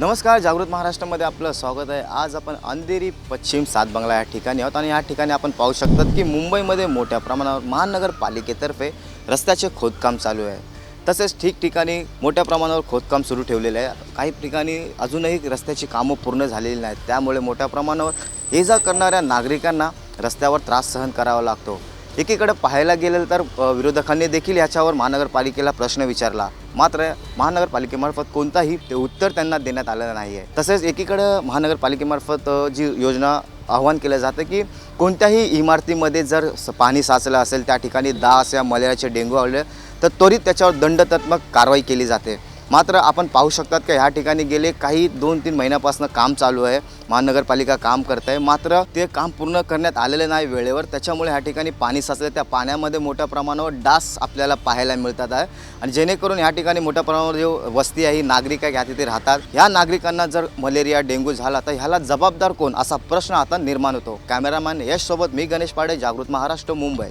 नमस्कार जागृत महाराष्ट्रामध्ये आपलं स्वागत आहे. आज आपण अंधेरी पश्चिम सातबंगला या ठिकाणी आहोत आणि या ठिकाणी आपण पाहू शकतात की मुंबईमध्ये मोठ्या प्रमाणावर महानगरपालिकेतर्फे रस्त्याचे खोदकाम चालू आहे. तसेच ठिकठिकाणी मोठ्या प्रमाणावर खोदकाम सुरू ठेवलेलं आहे. काही ठिकाणी अजूनही रस्त्याची कामं पूर्ण झालेली नाहीत. त्यामुळे मोठ्या प्रमाणावर ये जा करणाऱ्या नागरिकांना रस्त्यावर त्रास सहन करावा लागतो. एकीकडे पाहायला गेलं तर विरोधकांनी देखील याच्यावर महानगरपालिकेला प्रश्न विचारला. मात्र महानगरपालिकेमार्फत कोणताही ते उत्तर त्यांना देण्यात आलेलं नाही आहे तसेच एकीकडं महानगरपालिकेमार्फत जी योजना आव्हान केलं जातं की कोणत्याही इमारतीमध्ये जर पाणी साचलं असेल त्या ठिकाणी दास या मलेरियाचे डेंग्यू आले तर त्वरित त्याच्यावर दंडात्मक कारवाई केली जाते. मात्र आपण पाहू शकतात का ह्या ठिकाणी गेले काही दोन तीन महिन्यापासून काम चालू आहे. महानगरपालिका काम करत आहे मात्र ते काम पूर्ण करण्यात आलेले नाही वेळेवर. त्याच्यामुळे ह्या ठिकाणी पाणी साचलं त्या पाण्यामध्ये मोठ्या प्रमाणावर डास आपल्याला पाहायला मिळतात आहे. आणि जेणेकरून ह्या ठिकाणी मोठ्या प्रमाणावर जो वस्ती आहे ही नागरिक आहे ह्या तिथे राहतात. ह्या नागरिकांना जर मलेरिया डेंग्यू झाला तर ह्याला जबाबदार कोण? असा प्रश्न आता निर्माण होतो. कॅमेरामॅन यशसोबत मी गणेश पाडे जागृत महाराष्ट्र मुंबई.